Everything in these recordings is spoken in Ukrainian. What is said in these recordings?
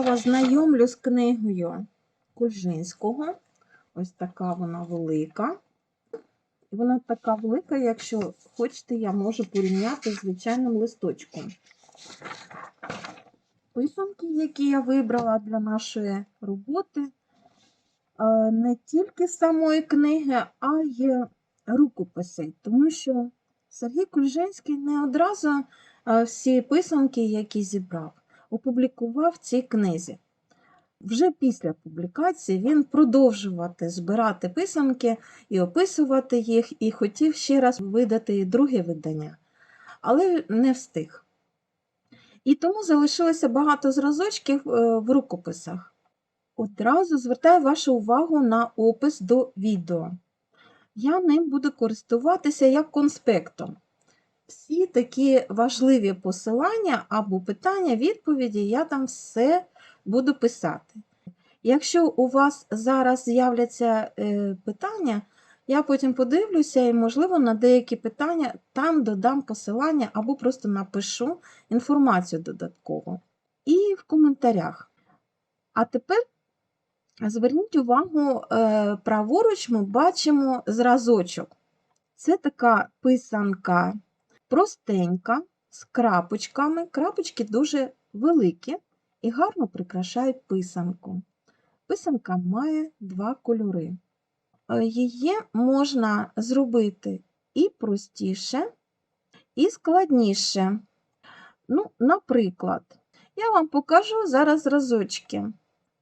я вас знайомлю з книгою Кульжинського. Ось така вона велика. І вона така велика, якщо хочете, я можу порівняти з звичайним листочком. Писанки, які я вибрала для нашої роботи, е, не тільки самої книги, а й рукописи, тому що Сергій Кульжинський не одразу е, всі писанки, які зібрав, опублікував в цій книзі. Вже після публікації він продовжувати збирати писанки і описувати їх, і хотів ще раз видати друге видання, але не встиг. І тому залишилося багато зразочків е, в рукописах. Одразу звертаю вашу увагу на опис до відео. Я ним буду користуватися як конспектом. Всі такі важливі посилання або питання, відповіді, я там все буду писати. Якщо у вас зараз з'являться е, питання, я потім подивлюся і, можливо, на деякі питання там додам посилання або просто напишу інформацію додатково. І в коментарях. А тепер зверніть увагу, е, праворуч ми бачимо зразочок. Це така писанка простенька, з крапочками. Крапочки дуже великі і гарно прикрашають писанку. Писанка має два кольори. Е, Її можна зробити і простіше, і складніше. Ну, наприклад, я вам покажу зараз зразочки.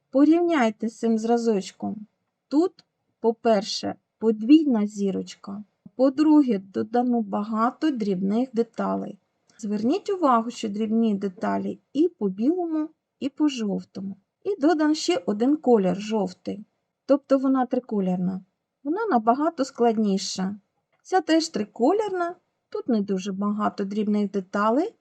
Порівняйте з цим зразочком. Тут, по-перше, подвійна зірочка. По-друге, додано багато дрібних деталей. Зверніть увагу, що дрібні деталі і по білому, і по жовтому. І додан ще один колір жовтий. Тобто вона триколірна. Вона набагато складніша. Ця теж триколірна, тут не дуже багато дрібних деталей.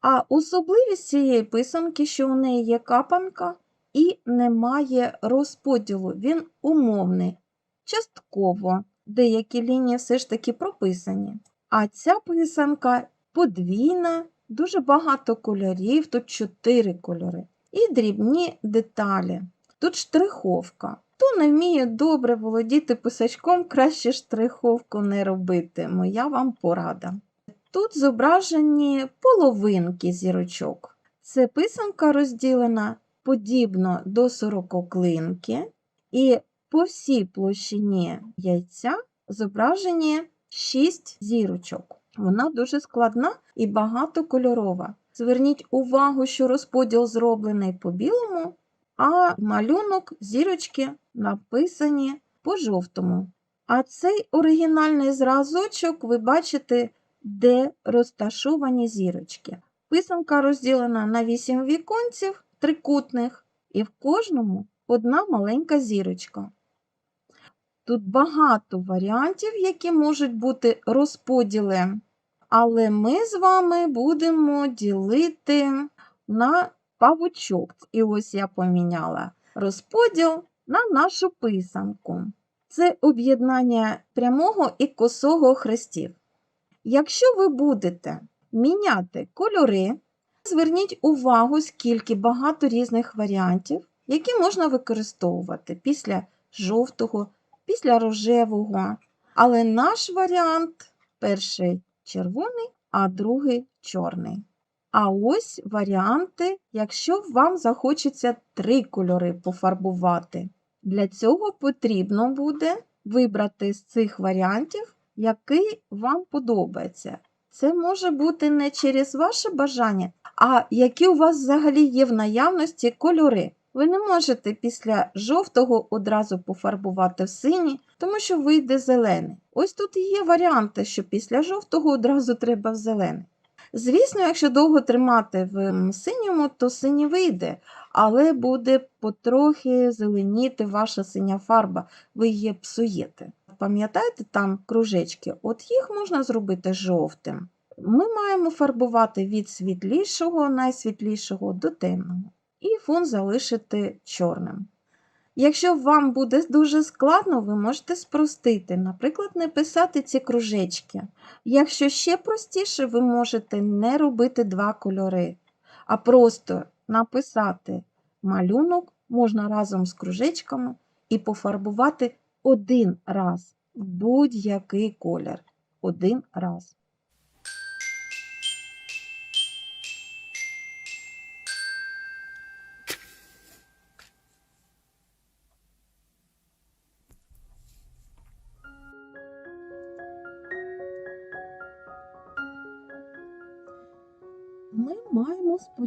А особливість цієї писанки, що у неї є капанка і немає розподілу. Він умовний. Частково деякі лінії все ж таки прописані. А ця писанка подвійна, дуже багато кольорів, тут чотири кольори. І дрібні деталі. Тут штриховка. Хто не вміє добре володіти писачком, краще штриховку не робити. Моя вам порада. Тут зображені половинки зірочок. Це писанка розділена подібно до сорококлинки, і по всій площині яйця зображені 6 зірочок. Вона дуже складна і багатокольорова. Зверніть увагу, що розподіл зроблений по білому, а малюнок зірочки написані по жовтому. А цей оригінальний зразочок ви бачите, де розташовані зірочки. Писанка розділена на 8 віконців трикутних, і в кожному одна маленька зірочка. Тут багато варіантів, які можуть бути розподіли, але ми з вами будемо ділити на павучок. І ось я поміняла розподіл на нашу писанку. Це об'єднання прямого і косого хрестів. Якщо ви будете міняти кольори, зверніть увагу, скільки багато різних варіантів, які можна використовувати після жовтого, після рожевого. Але наш варіант перший червоний, а другий чорний. А ось варіанти, якщо вам захочеться три кольори пофарбувати. Для цього потрібно буде вибрати з цих варіантів, який вам подобається. Це може бути не через ваше бажання, а які у вас взагалі є в наявності кольори. Ви не можете після жовтого одразу пофарбувати в синій, тому що вийде зелений. Ось тут є варіанти, що після жовтого одразу треба в зелений. Звісно, якщо довго тримати в синьому, то синій вийде, але буде потрохи зеленіти ваша синя фарба, ви її псуєте. Пам'ятаєте, там кружечки, от їх можна зробити жовтим. Ми маємо фарбувати від світлішого, найсвітлішого до темного, і фон залишити чорним. Якщо вам буде дуже складно, ви можете спростити, наприклад, не писати ці кружечки. Якщо ще простіше, ви можете не робити два кольори, а просто написати малюнок можна разом з кружечками і пофарбувати один раз в будь-який колір. Один раз.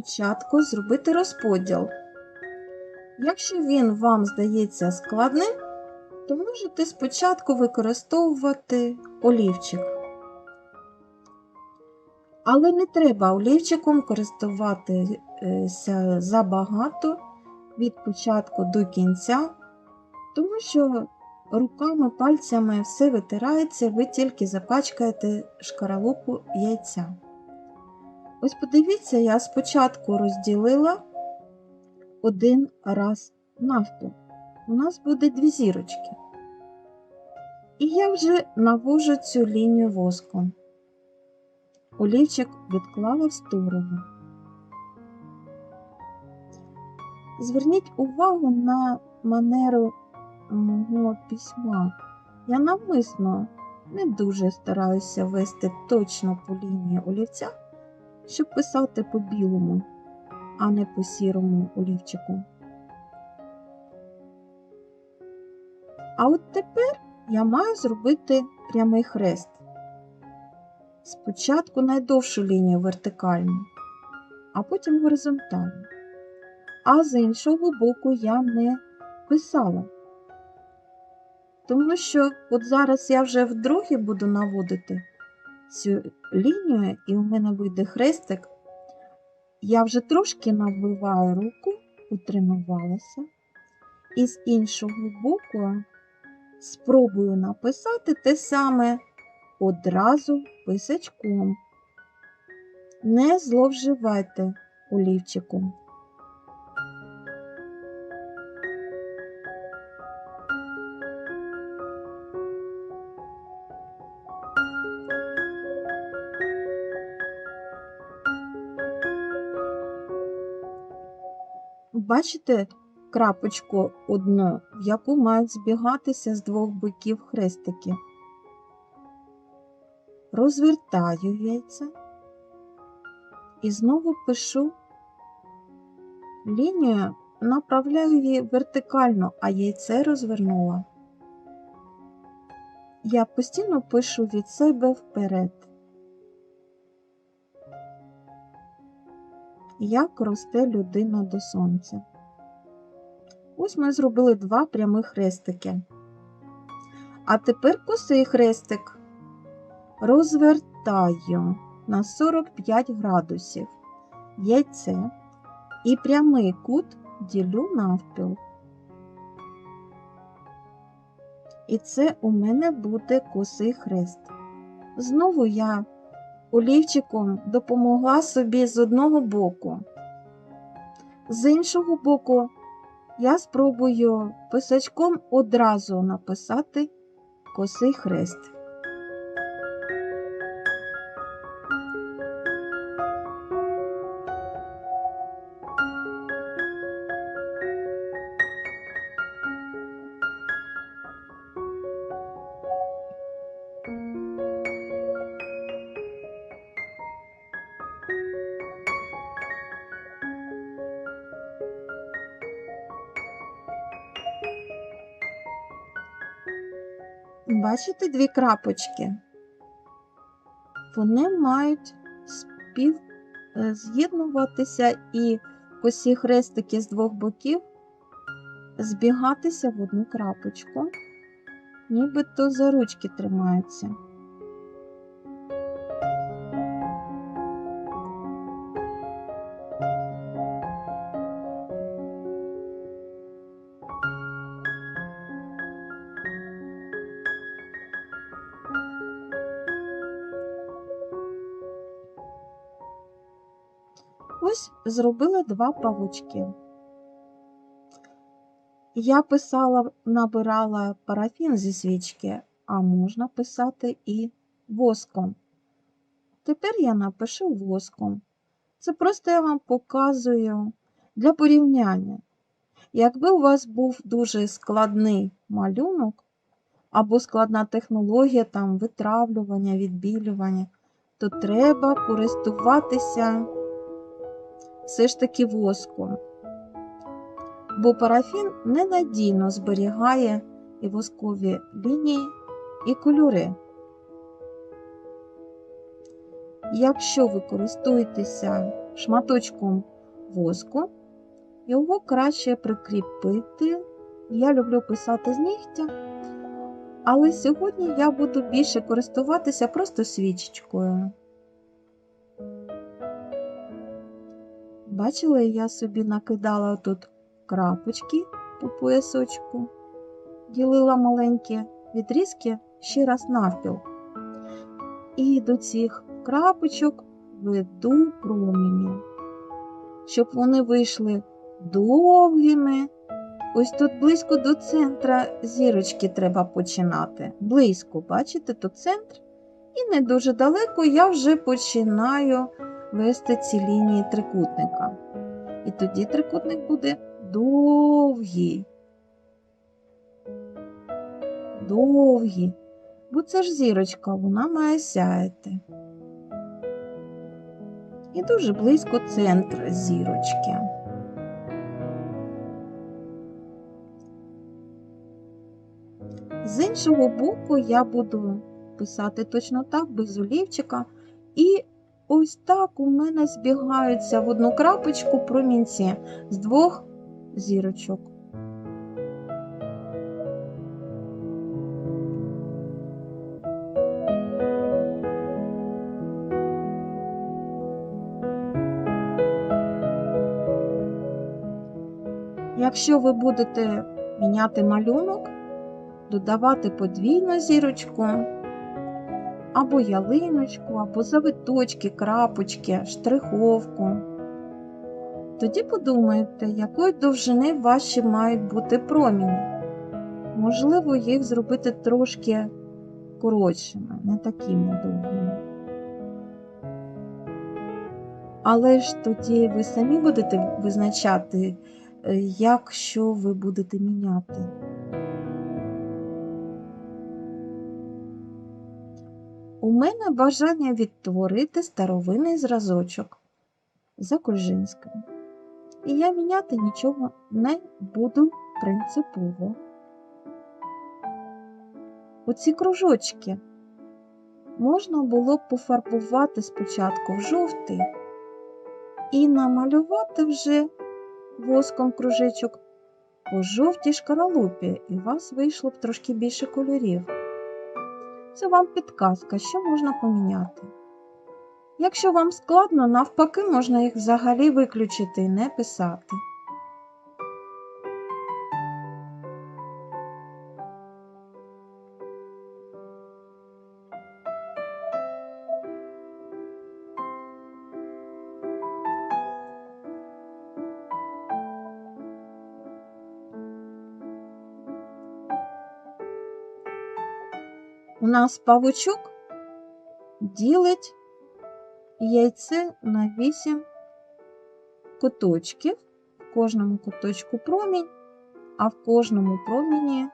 Спочатку зробити розподіл. Якщо він вам здається складним, то можете спочатку використовувати олівчик. Але не треба олівчиком користуватися забагато від початку до кінця, тому що руками, пальцями все витирається, ви тільки запачкаєте шкаралупу яйця. Ось подивіться, я спочатку розділила один раз навпіл. У нас буде дві зірочки. І я вже навожу цю лінію воском. Олівчик відклала в сторону. Зверніть увагу на манеру мого письма. Я навмисно не дуже стараюся вести точно по лінії олівця, щоб писати по білому, а не по сірому олівчику. А от тепер я маю зробити прямий хрест. Спочатку найдовшу лінію вертикальну, а потім горизонтальну. А з іншого боку я не писала. Тому що от зараз я вже вдруге буду наводити цю лінію, і у мене вийде хрестик. Я вже трошки навбиваю руку, потренувалася. І з іншого боку спробую написати те саме одразу писачком. Не зловживайте олівчиком. Бачите крапочку одну, в яку мають збігатися з двох боків хрестики. Розвертаю яйця і знову пишу лінію, направляю її вертикально, а яйце розвернула. Я постійно пишу від себе вперед. Як росте людина до сонця. Ось ми зробили два прямих хрестики. А тепер косий хрестик розвертаю на 45 градусів яйце і прямий кут ділю навпіл. І це у мене буде косий хрест. Знову я олівчиком допомогла собі з одного боку. З іншого боку, я спробую писачком одразу написати косий хрест. Бачите дві крапочки? Вони мають спів е, з'єднуватися і косі хрестики з двох боків збігатися в одну крапочку, нібито за ручки тримаються. Зробила два павучки. Я писала, набирала парафін зі свічки, а можна писати і воском. Тепер я напишу воском. Це просто я вам показую, Для порівняння, якби у вас був дуже складний малюнок або складна технологія там витравлювання, відбілювання, то треба користуватися все ж таки воском. Бо парафін ненадійно зберігає і воскові лінії, і кольори. Якщо ви користуєтеся шматочком воску, його краще прикріпити. Я люблю писати з нігтя, але сьогодні я буду більше користуватися просто свічечкою. Бачили, я собі накидала тут крапочки по поясочку, ділила маленькі відрізки ще раз навпіл. І до цих крапочок веду промені, щоб вони вийшли довгими. Ось тут близько до центра зірочки треба починати. Близько, бачите, тут центр. І не дуже далеко я вже починаю вести ці лінії трикутника. І тоді трикутник буде довгий. Довгий. Бо це ж зірочка, вона має сяяти. І дуже близько центр зірочки. З іншого боку я буду писати точно так, без олівчика. І ось так у мене збігаються в одну крапочку промінці з двох зірочок. Якщо ви будете міняти малюнок, додавати подвійну зірочку, або ялиночку, або завиточки, крапочки, штриховку, тоді подумайте, якої довжини ваші мають бути проміні. Можливо, їх зробити трошки коротшими, не такими довгими. Але ж тоді ви самі будете визначати, е, як що ви будете міняти. Мене бажання відтворити старовинний зразочок за Кульжинським. І я міняти нічого не буду принципово. Оці кружочки можна було б пофарбувати спочатку в жовтий і намалювати вже воском кружечок по жовтій шкаралупі, і у вас вийшло б трошки більше кольорів. Це вам підказка, що можна поміняти. Якщо вам складно, навпаки, можна їх взагалі виключити і не писати. У нас павучок ділить яйце на 8 куточків, в кожному куточку промінь, а в кожному проміні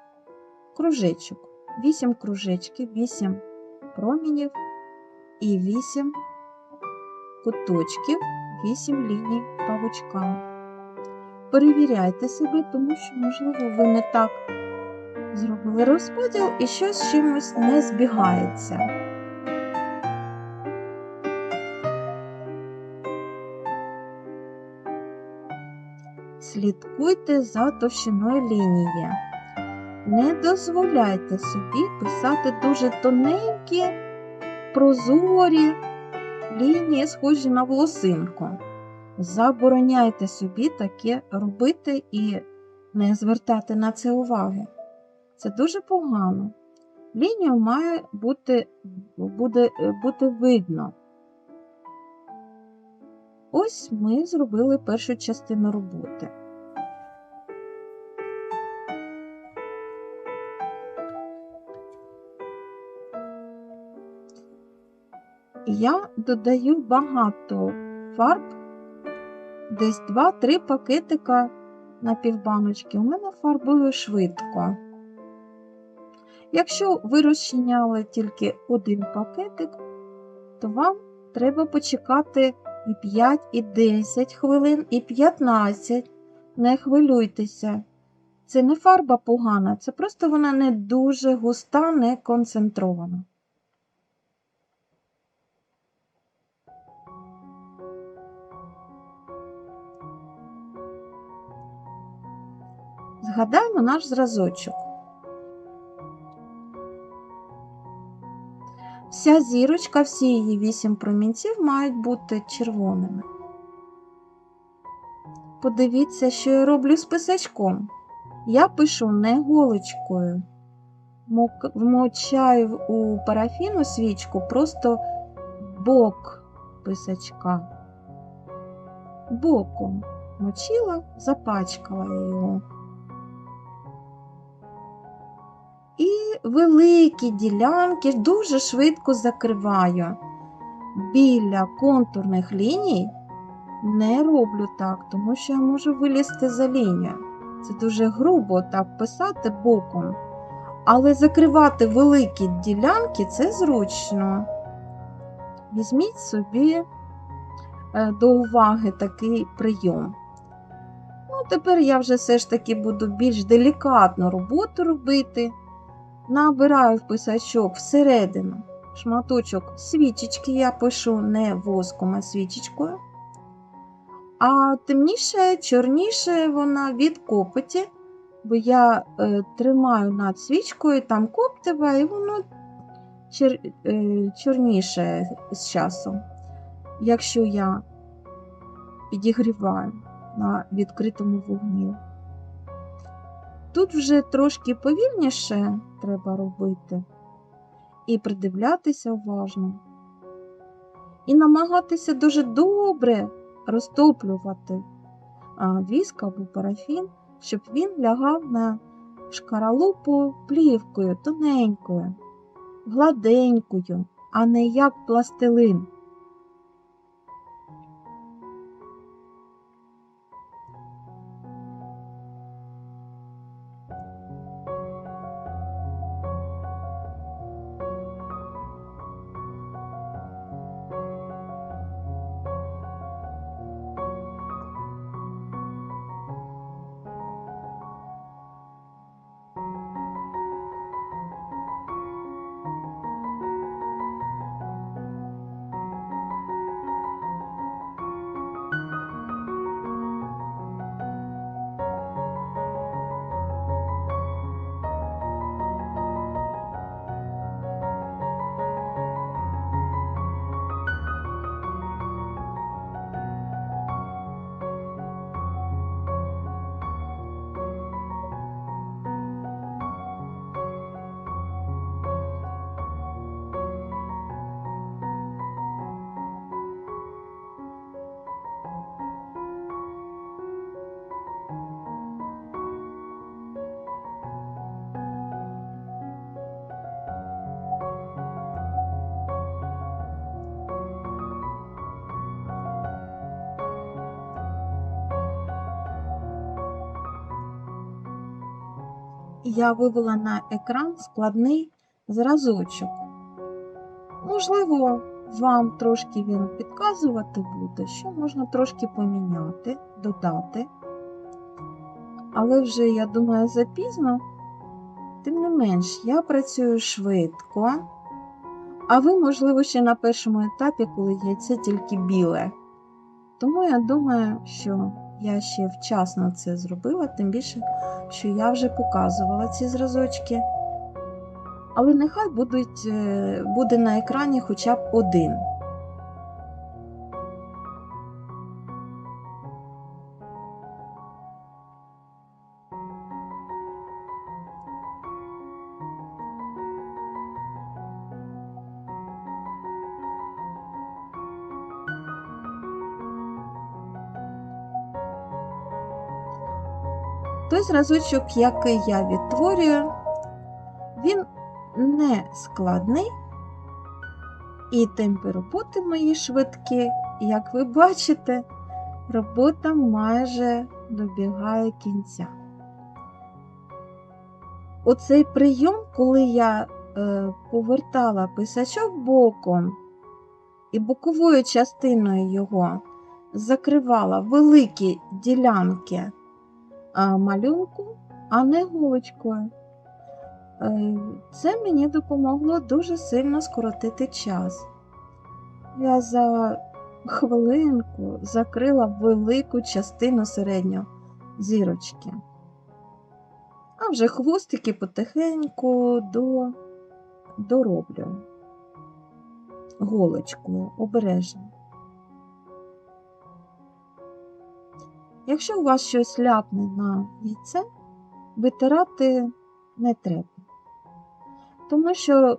кружечок. 8 кружечків, 8 промінів і 8 куточків, 8 ліній павучка. Перевіряйте себе, тому що, можливо, ви не так зробили розподіл і щось чимось не збігається. Слідкуйте за товщиною лінії. Не дозволяйте собі писати дуже тоненькі, прозорі лінії, схожі на волосинку. Забороняйте собі таке робити і не звертати на це уваги. Це дуже погано. Лінію має бути, буде, бути видно. Ось ми зробили першу частину роботи. Я додаю багато фарб десь 2-3 пакетика на півбаночки. У мене фарбую швидко. Якщо ви розчиняли тільки один пакетик, то вам треба почекати і 5, і 10 хвилин, і 15. Не хвилюйтеся. Це не фарба погана, це просто вона не дуже густа, не концентрована. Згадаємо наш зразочок. Вся зірочка, всі її вісім промінців мають бути червоними. Подивіться, що я роблю з писачком. Я пишу не голочкою. Вмочаю у парафіну свічку просто бок писачка. Боком мочила, запачкала його. І великі ділянки дуже швидко закриваю. Біля контурних ліній не роблю так, тому що я можу вилізти за лінію. Це дуже грубо так писати боком. Але закривати великі ділянки це зручно. Візьміть собі е, до уваги такий прийом. Ну, тепер я вже все ж таки буду більш делікатну роботу робити. Набираю в писачок всередину шматочок свічечки, я пишу не воском, а свічечкою. А темніше, чорніше вона від копоті, бо я е, тримаю над свічкою, там коптива, і воно чер, е, чорніше з часом, якщо я підігріваю на відкритому вогні. Тут вже трошки повільніше треба робити і придивлятися уважно, і намагатися дуже добре розтоплювати віск або парафін, щоб він лягав на шкаралупу плівкою тоненькою, гладенькою, а не як пластилин. Я вивела на екран складний зразочок. Можливо, вам трошки він підказувати буде, що можна трошки поміняти, додати. Але вже, я думаю, запізно. Тим не менш, я працюю швидко, а ви, можливо, ще на першому етапі, коли яйце тільки біле. Тому я думаю, що я ще вчасно це зробила, тим більше, що я вже показувала ці зразочки. Але нехай будуть, е, буде на екрані хоча б один. Зразочок, який я відтворюю, він не складний, і темпи роботи мої швидкі, як ви бачите, робота майже добігає кінця. Оцей прийом, коли я е, повертала писачок боком і боковою частиною його закривала великі ділянки малюнку, а не голочкою. Е, Це мені допомогло дуже сильно скоротити час. Я за хвилинку закрила велику частину середньої зірочки. А вже хвостики потихеньку до, дороблю голочкою обережно. Якщо у вас щось ляпне на яйце, витирати не треба. Тому що е,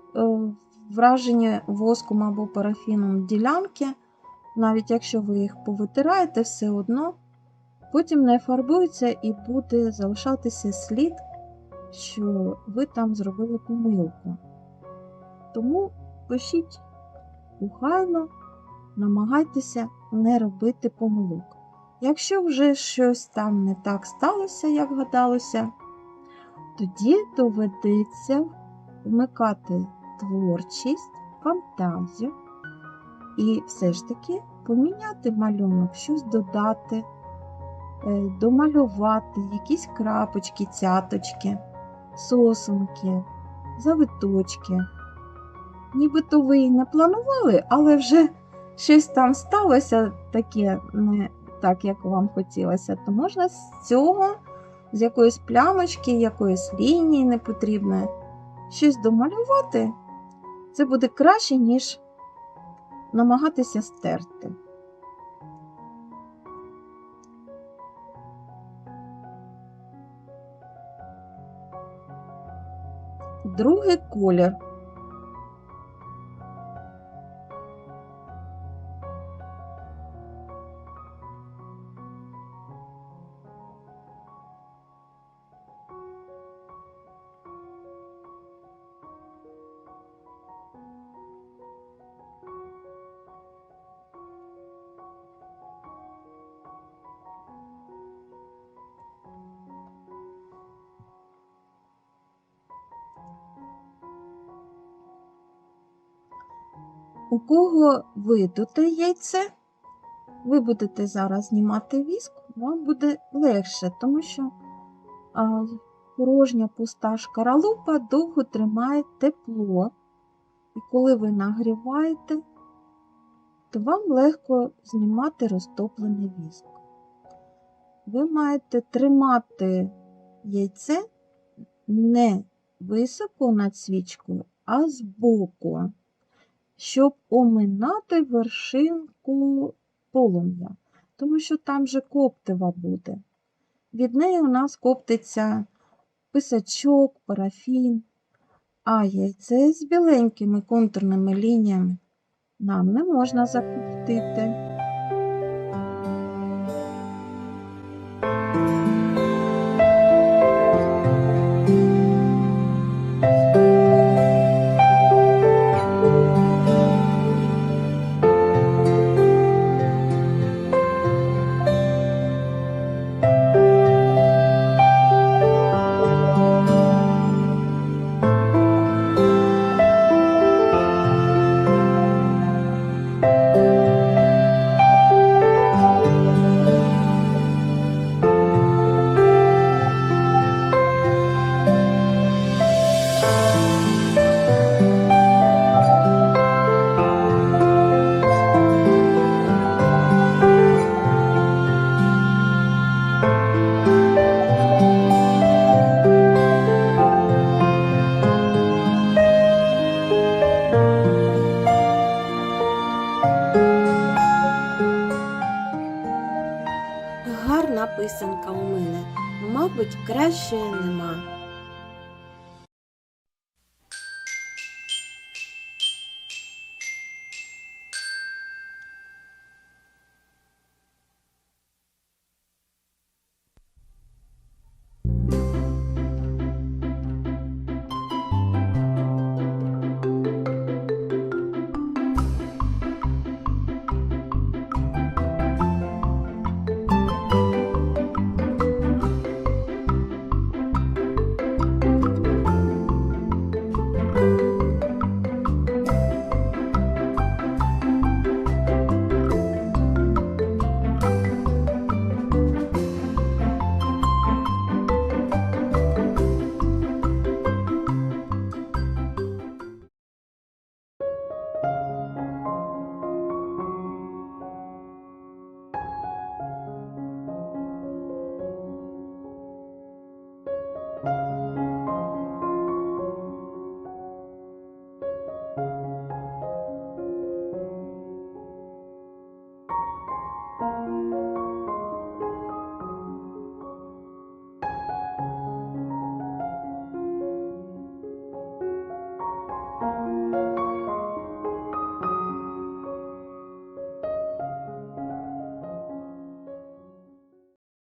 вражені воском або парафіном ділянки, навіть якщо ви їх повитираєте, все одно потім не фарбуються і буде залишатися слід, що ви там зробили помилку. Тому пишіть ухайно, намагайтеся не робити помилок. Якщо вже щось там не так сталося, як гадалося, тоді доведеться вмикати творчість, фантазію і все ж таки поміняти малюнок, щось додати, е, домалювати якісь крапочки, цяточки, сосунки, завиточки. Нібито ви і не планували, але вже щось там сталося таке так, як вам хотілося, то можна з цього, з якоїсь плямочки, якоїсь лінії непотрібної, щось домалювати. Це буде краще, ніж намагатися стерти. Другий колір. У кого видуте яйце, ви будете зараз знімати віск, вам буде легше, тому що а, порожня пуста шкаралупа довго тримає тепло. І коли ви нагріваєте, то вам легко знімати розтоплений віск. Ви маєте тримати яйце не високо над свічкою, а збоку щоб оминати вершинку полум'я, тому що там же коптива буде. Від неї у нас коптиться писачок, парафін, а яйце з біленькими контурними лініями нам не можна закоптити. краще нема.